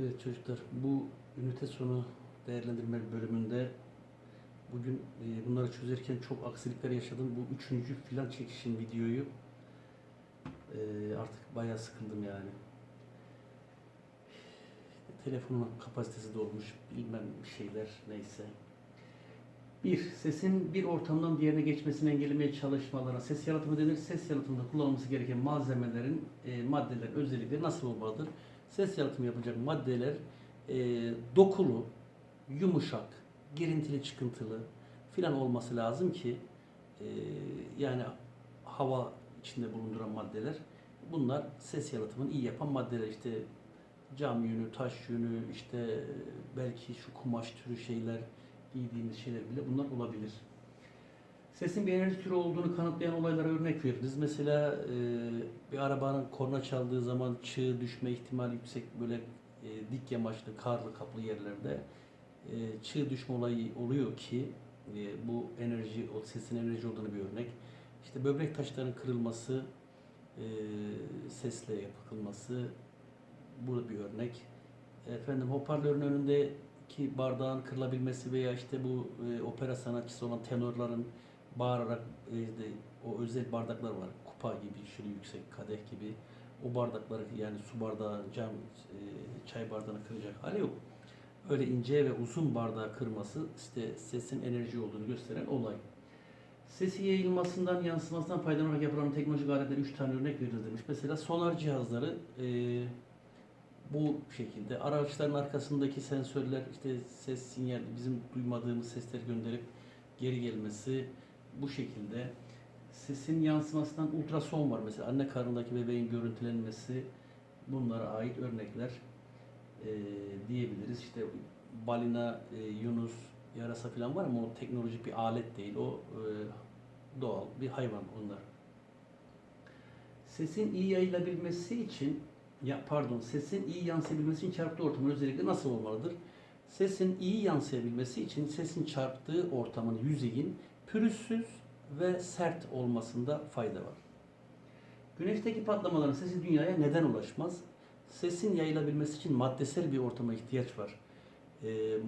Evet çocuklar bu ünite sonu değerlendirme bölümünde bugün e, bunları çözerken çok aksilikler yaşadım. Bu üçüncü filan çekişim videoyu e, artık bayağı sıkıldım yani. Telefonun kapasitesi dolmuş bilmem bir şeyler neyse. Bir, sesin bir ortamdan diğerine geçmesini engellemeye çalışmalara ses yalıtımı denir. Ses yalıtımında kullanılması gereken malzemelerin, e, maddeler, özellikleri nasıl olmalıdır? Ses yalıtımı yapacak maddeler e, dokulu, yumuşak, girintili, çıkıntılı filan olması lazım ki e, yani hava içinde bulunduran maddeler. Bunlar ses yalıtımını iyi yapan maddeler. İşte cam yünü, taş yünü, işte belki şu kumaş türü şeyler, giydiğimiz şeyler bile bunlar olabilir. Sesin bir enerji türü olduğunu kanıtlayan olaylara örnek veririz. Mesela e, bir arabanın korna çaldığı zaman çığ düşme ihtimali yüksek böyle e, dik yamaçlı, karlı kaplı yerlerde e, çığ düşme olayı oluyor ki e, bu enerji, o sesin enerji olduğunu bir örnek. İşte böbrek taşlarının kırılması, e, sesle yapılması bu bir örnek. Efendim hoparlörün önündeki bardağın kırılabilmesi veya işte bu e, opera sanatçısı olan tenorların bağırarak işte o özel bardaklar var. Kupa gibi, şöyle yüksek kadeh gibi. O bardakları yani su bardağı, cam, e, çay bardağını kıracak hali yok. Öyle ince ve uzun bardağı kırması işte sesin enerji olduğunu gösteren olay. Sesi yayılmasından, yansımasından faydalanarak yapılan teknolojik aletler 3 tane örnek verilmiş. Mesela sonar cihazları e, bu şekilde. Araçların arkasındaki sensörler işte ses sinyal, bizim duymadığımız sesler gönderip geri gelmesi bu şekilde. Sesin yansımasından ultrason var mesela anne karnındaki bebeğin görüntülenmesi bunlara ait örnekler e, diyebiliriz. İşte balina, e, yunus, yarasa falan var ama o teknolojik bir alet değil. O e, doğal bir hayvan onlar. Sesin iyi yayılabilmesi için ya pardon, sesin iyi yansıyabilmesi için çarptığı ortamın özellikle nasıl olmalıdır? Sesin iyi yansıyabilmesi için sesin çarptığı ortamın yüzeyin pürüzsüz ve sert olmasında fayda var. Güneşteki patlamaların sesi dünyaya neden ulaşmaz? Sesin yayılabilmesi için maddesel bir ortama ihtiyaç var. Ee,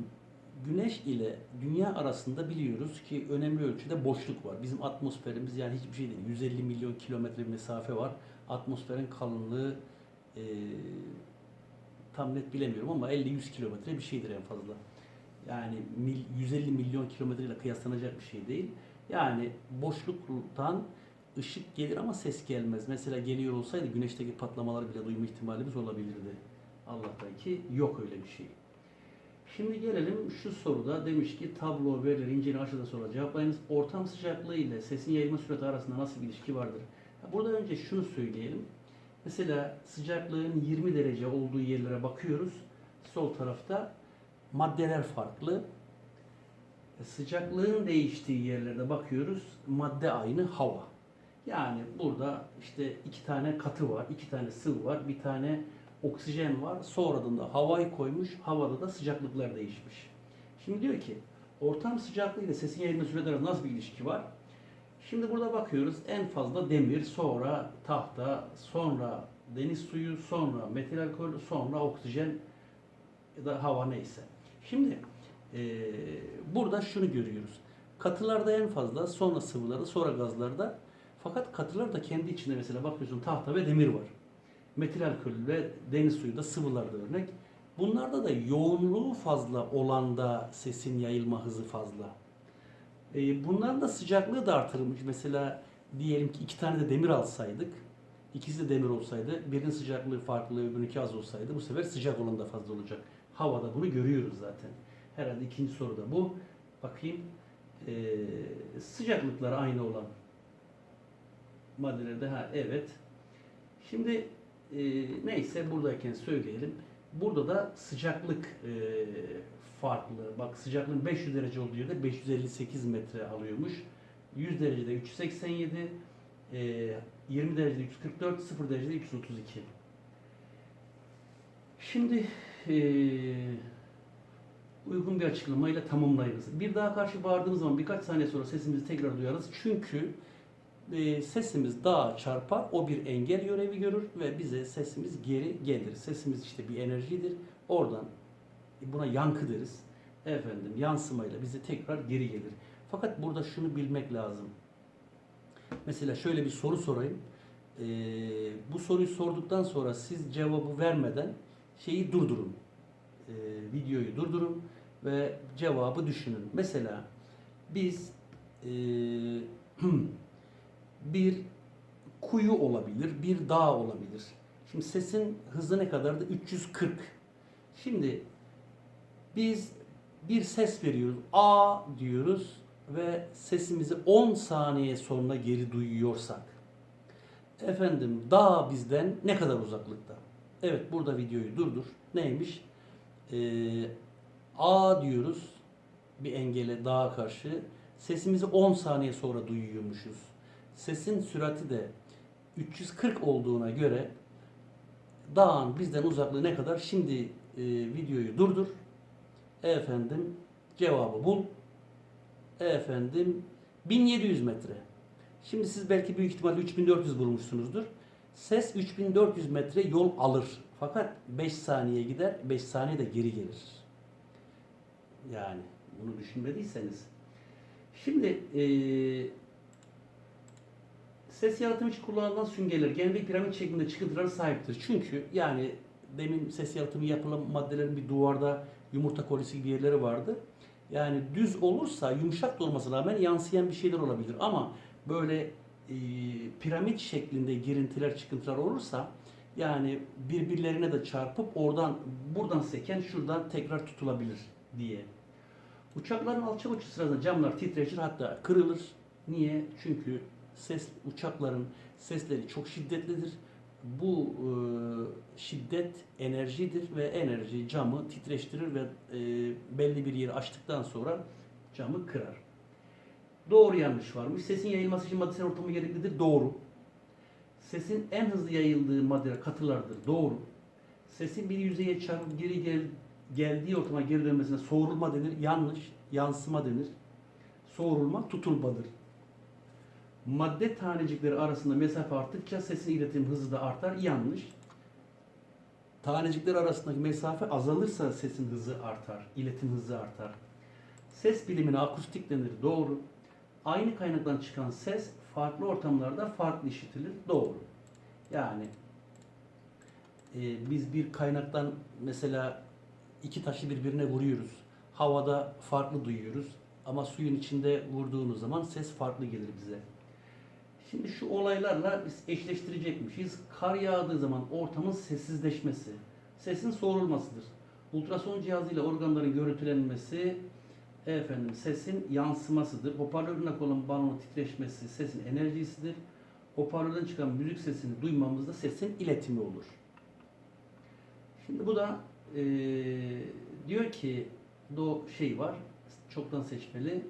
güneş ile dünya arasında biliyoruz ki önemli ölçüde boşluk var. Bizim atmosferimiz yani hiçbir şey değil. 150 milyon kilometre bir mesafe var. Atmosferin kalınlığı e, tam net bilemiyorum ama 50-100 kilometre bir şeydir en fazla. Yani mil, 150 milyon kilometre ile kıyaslanacak bir şey değil. Yani boşluktan ışık gelir ama ses gelmez. Mesela geliyor olsaydı güneşteki patlamaları bile duyma ihtimalimiz olabilirdi. Allah'tan ki yok öyle bir şey. Şimdi gelelim şu soruda demiş ki tablo verileri inceleme aşağıda sorular cevaplayınız. Ortam sıcaklığı ile sesin yayılma süreti arasında nasıl bir ilişki vardır? Burada önce şunu söyleyelim. Mesela sıcaklığın 20 derece olduğu yerlere bakıyoruz. Sol tarafta maddeler farklı. E, Sıcaklığın değiştiği yerlerde bakıyoruz. Madde aynı hava. Yani burada işte iki tane katı var, iki tane sıvı var, bir tane oksijen var. Sonradan da havayı koymuş. Havada da sıcaklıklar değişmiş. Şimdi diyor ki ortam sıcaklığı ile sesin yayılma süreleri nasıl bir ilişki var? Şimdi burada bakıyoruz en fazla demir, sonra tahta, sonra deniz suyu, sonra metil alkol, sonra oksijen ya da hava neyse. Şimdi eee, burada şunu görüyoruz. Katılarda en fazla, sonra sıvılarda, sonra gazlarda. Fakat katılar da kendi içinde mesela bakıyorsun tahta ve demir var. Metil alkol ve deniz suyu da sıvılarda örnek. Bunlarda da yoğunluğu fazla olanda sesin yayılma hızı fazla. E, bunların da sıcaklığı da artırılmış. Mesela diyelim ki iki tane de demir alsaydık, ikisi de demir olsaydı, birinin sıcaklığı farklı, öbürününki az olsaydı bu sefer sıcak olan da fazla olacak. Havada bunu görüyoruz zaten. Herhalde ikinci soruda bu. Bakayım. E, sıcaklıkları aynı olan maddelerde ha evet. Şimdi e, neyse buradayken söyleyelim. Burada da sıcaklık e, farklı. Bak sıcaklığın 500 derece olduğu yerde 558 metre alıyormuş. 100 derecede 387, e, 20 derecede 344, 0 derecede 332. Şimdi e, uygun bir açıklamayla tamamlayınız. Bir daha karşı bağırdığımız zaman birkaç saniye sonra sesimizi tekrar duyarız. Çünkü e, sesimiz dağa çarpar, o bir engel görevi görür ve bize sesimiz geri gelir. Sesimiz işte bir enerjidir. Oradan buna yankı deriz. Efendim yansımayla bize tekrar geri gelir. Fakat burada şunu bilmek lazım. Mesela şöyle bir soru sorayım. Ee, bu soruyu sorduktan sonra siz cevabı vermeden şeyi durdurun. Ee, videoyu durdurun ve cevabı düşünün. Mesela biz ee, bir kuyu olabilir, bir dağ olabilir. Şimdi sesin hızı ne kadardı? 340. Şimdi biz bir ses veriyoruz. A diyoruz ve sesimizi 10 saniye sonra geri duyuyorsak efendim dağ bizden ne kadar uzaklıkta? Evet burada videoyu durdur. Neymiş? Ee, A diyoruz bir engele dağa karşı. Sesimizi 10 saniye sonra duyuyormuşuz. Sesin sürati de 340 olduğuna göre dağın bizden uzaklığı ne kadar? Şimdi e, videoyu durdur. Efendim cevabı bul. Efendim 1700 metre. Şimdi siz belki büyük ihtimalle 3400 bulmuşsunuzdur. Ses 3400 metre yol alır. Fakat 5 saniye gider, 5 saniye de geri gelir. Yani bunu düşünmediyseniz. Şimdi eee ses yalıtım için kullanılan süngerler genelde piramit şeklinde çıkıntılara sahiptir. Çünkü yani demin ses yalıtımı yapılan maddelerin bir duvarda yumurta kolisi gibi yerleri vardı. Yani düz olursa yumuşak da olmasına rağmen yansıyan bir şeyler olabilir. Ama böyle e, piramit şeklinde girintiler, çıkıntılar olursa yani birbirlerine de çarpıp oradan buradan seken şuradan tekrar tutulabilir diye. Uçakların alçak uçuş sırasında camlar titreşir hatta kırılır. Niye? Çünkü ses uçakların sesleri çok şiddetlidir. Bu e, şiddet enerjidir ve enerji camı titreştirir ve e, belli bir yeri açtıktan sonra camı kırar. Doğru yanlış varmış. Sesin yayılması için maddesel ortamı gereklidir. Doğru. Sesin en hızlı yayıldığı maddeler katılardır. Doğru. Sesin bir yüzeye çarpıp geri gel, geldiği ortama geri dönmesine soğurulma denir. Yanlış. Yansıma denir. Soğurulma tutulmadır. Madde tanecikleri arasında mesafe arttıkça sesin iletim hızı da artar. Yanlış. Tanecikler arasındaki mesafe azalırsa sesin hızı artar. iletim hızı artar. Ses bilimine akustik denir. Doğru. Aynı kaynaktan çıkan ses farklı ortamlarda farklı işitilir. Doğru. Yani e, biz bir kaynaktan mesela iki taşı birbirine vuruyoruz. Havada farklı duyuyoruz. Ama suyun içinde vurduğunuz zaman ses farklı gelir bize. Şimdi şu olaylarla biz eşleştirecekmişiz. Kar yağdığı zaman ortamın sessizleşmesi, sesin soğurulmasıdır. Ultrason cihazıyla organların görüntülenmesi, efendim sesin yansımasıdır. Hoparlörün olan balonun titreşmesi sesin enerjisidir. Hoparlörden çıkan müzik sesini duymamızda sesin iletimi olur. Şimdi bu da eee, diyor ki do şey var çoktan seçmeli.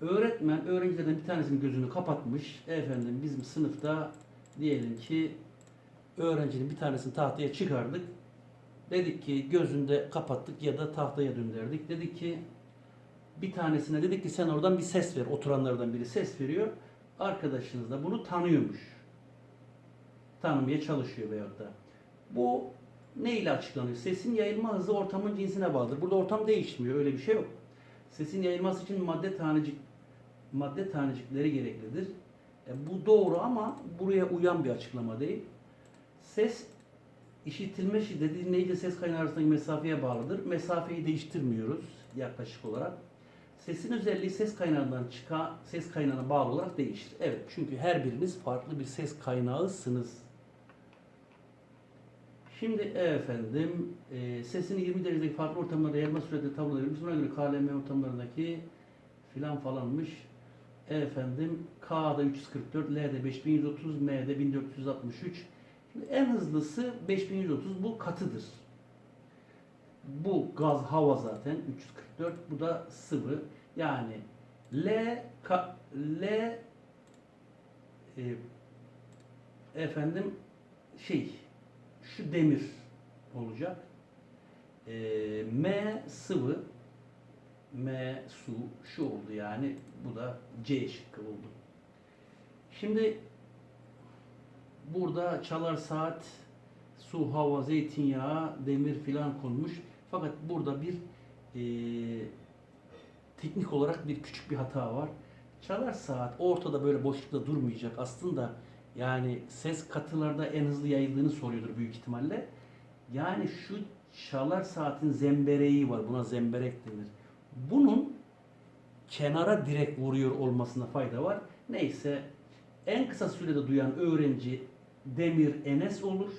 Öğretmen öğrencilerden bir tanesinin gözünü kapatmış. Efendim bizim sınıfta diyelim ki öğrencinin bir tanesini tahtaya çıkardık. Dedik ki gözünde kapattık ya da tahtaya döndürdük. Dedik ki bir tanesine dedik ki sen oradan bir ses ver. Oturanlardan biri ses veriyor. Arkadaşınız da bunu tanıyormuş. Tanımaya çalışıyor veyahut da. Bu ne ile açıklanıyor? Sesin yayılma hızı ortamın cinsine bağlıdır. Burada ortam değişmiyor. Öyle bir şey yok. Sesin yayılması için madde tanecik madde tanecikleri gereklidir. E, bu doğru ama buraya uyan bir açıklama değil. Ses işitilme şiddeti dinleyici ses kaynağı arasındaki mesafeye bağlıdır. Mesafeyi değiştirmiyoruz yaklaşık olarak. Sesin özelliği ses kaynağından çıkan ses kaynağına bağlı olarak değişir. Evet çünkü her biriniz farklı bir ses kaynağısınız. Şimdi efendim e, sesini 20 derecedeki farklı ortamlarda yayılma sürede tablo verilmiş. Buna göre KLM ortamlarındaki filan falanmış. Efendim K'da 344, L'de 5130, M'de 1463. Şimdi en hızlısı 5130 bu katıdır. Bu gaz hava zaten 344. Bu da sıvı. Yani L ka, L e, efendim şey şu demir olacak. E, M sıvı M su şu oldu yani bu da C şıkkı oldu. Şimdi burada çalar saat, su, hava, zeytinyağı, demir filan konmuş. Fakat burada bir eee, teknik olarak bir küçük bir hata var. Çalar saat ortada böyle boşlukta durmayacak. Aslında yani ses katılarda en hızlı yayıldığını soruyordur büyük ihtimalle. Yani şu çalar saatin zembereği var. Buna zemberek denir. Bunun kenara direkt vuruyor olmasına fayda var. Neyse en kısa sürede duyan öğrenci Demir Enes olur.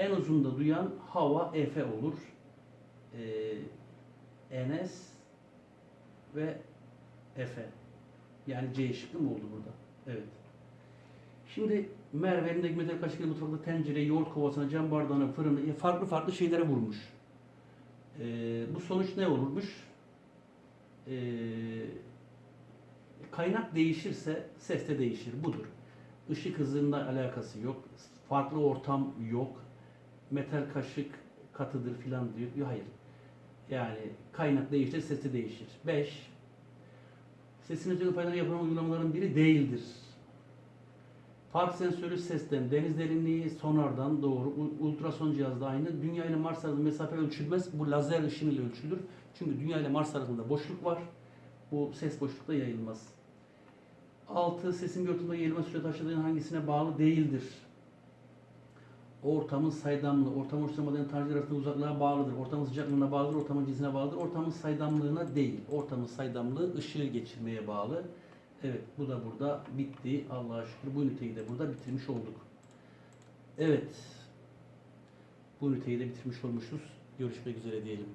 En uzun da duyan Hava Efe olur. Ee, Enes ve Efe. Yani C şıkkı mı oldu burada? Evet. Şimdi Merve elindeki metal kaşıkla mutfakta tencereye, yoğurt kovasına, cam bardağına, fırını ya farklı farklı şeylere vurmuş. Ee, bu sonuç ne olurmuş? Ee, kaynak değişirse ses de değişir. Budur. Işık hızında alakası yok. Farklı ortam yok. Metal kaşık katıdır filan diyor. Yok, hayır. Yani kaynak değişir, ses de değişir. 5. Sesin üzerinde faydalı yapılan uygulamaların biri değildir. Park sensörü sesten, deniz derinliği sonardan doğru, ultrason cihazda aynı. Dünya ile Mars arasında mesafe ölçülmez. Bu lazer ışın ile ölçülür. Çünkü Dünya ile Mars arasında boşluk var. Bu ses boşlukta yayılmaz. 6. Sesin ortamda yayılma süre taşıdığın hangisine bağlı değildir. Ortamın saydamlığı, ortam oluşturmadan tanecik arasında uzaklığa bağlıdır. Ortamın sıcaklığına bağlıdır, ortamın cinsine bağlıdır. Ortamın saydamlığına değil. Ortamın saydamlığı ışığı geçirmeye bağlı. Evet, bu da burada bitti. Allah'a şükür bu üniteyi de burada bitirmiş olduk. Evet, bu üniteyi de bitirmiş olmuşuz. Görüşmek üzere diyelim.